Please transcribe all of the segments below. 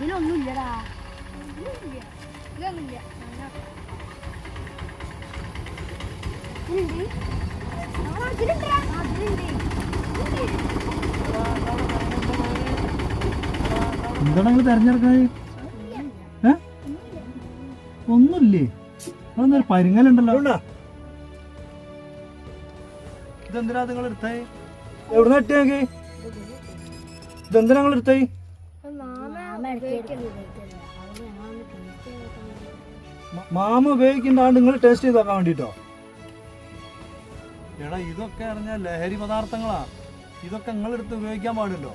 ഇതിലൊന്നും ഇല്ലടാ എന്താണ് നിങ്ങൾ തെരഞ്ഞെടുക്കണത്? ഏ? ഒന്നുമില്ലേ? അതൊന്നൊരു പരിങ്ങലുണ്ടല്ലോ. ഇതെന്തിനാ നിങ്ങൾ എടുത്തേ നിന്ന് ഇട്ടേക്ക് ഇതെന്തിനാ നിങ്ങൾ എടുത്തേ അത് മാമ ഉപയോഗിക്കേണ്ടാണ്ട് നിങ്ങൾ ടേസ്റ്റ് ചെയ്ത് നോക്കാൻ വേണ്ടിട്ടോ? എടാ ഇതൊക്കെ അറിഞ്ഞ ലഹരി പദാർത്ഥങ്ങളാ. ഇതൊക്കെ നിങ്ങൾ നിങ്ങളെടുത്ത് ഉപയോഗിക്കാൻ പാടില്ലോ.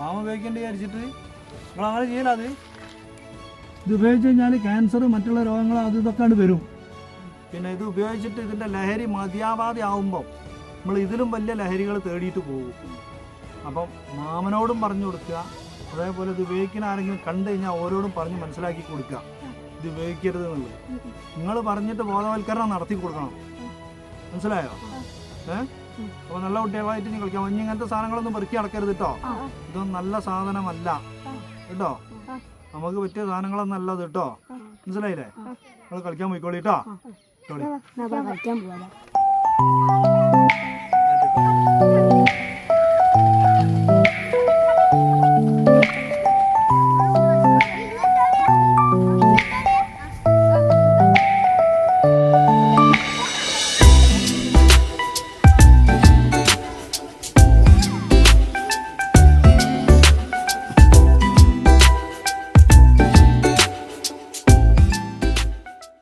മാമ ഉപയോഗിക്കേണ്ടി വിചാരിച്ചിട്ട്? നിങ്ങൾ അങ്ങനെ ചെയ്യല അത്? ഇത് ഉപയോഗിച്ച് കഴിഞ്ഞാൽ ക്യാൻസർ മറ്റുള്ള രോഗങ്ങൾ അത് ഇതൊക്കെ ആണ് വരും. പിന്നെ ഇത് ഉപയോഗിച്ചിട്ട് ഇതിന്റെ ലഹരി മതിയാവാതെ ആവുമ്പം നമ്മൾ ഇതിലും വലിയ ലഹരികൾ തേടിയിട്ട് പോകും. അപ്പം മാമനോടും പറഞ്ഞു കൊടുക്കുക. അതേപോലെ ഇത് ഉപയോഗിക്കുന്ന ആരെങ്കിലും കണ്ടു കഴിഞ്ഞാൽ ഓരോടും പറഞ്ഞ് മനസ്സിലാക്കി കൊടുക്കുക ഇത് ഉപയോഗിക്കരുത് എന്നുള്ളത് നിങ്ങൾ പറഞ്ഞിട്ട് ബോധവൽക്കരണം നടത്തി കൊടുക്കണം മനസ്സിലായോ ഏ അപ്പൊ നല്ല കുട്ടികളായിട്ട് ഇനി കളിക്കാം ഇനി ഇങ്ങനത്തെ സാധനങ്ങളൊന്നും പെറുക്കി അടക്കരുത് കേട്ടോ ഇതൊന്നും നല്ല സാധനമല്ല കേട്ടോ നമുക്ക് പറ്റിയ സാധനങ്ങളൊന്നും അല്ല ഇത് കേട്ടോ മനസ്സിലായില്ലേ നിങ്ങൾ കളിക്കാൻ പോയിക്കോളി കേട്ടോ കളിക്കാൻ പോവാ Bye.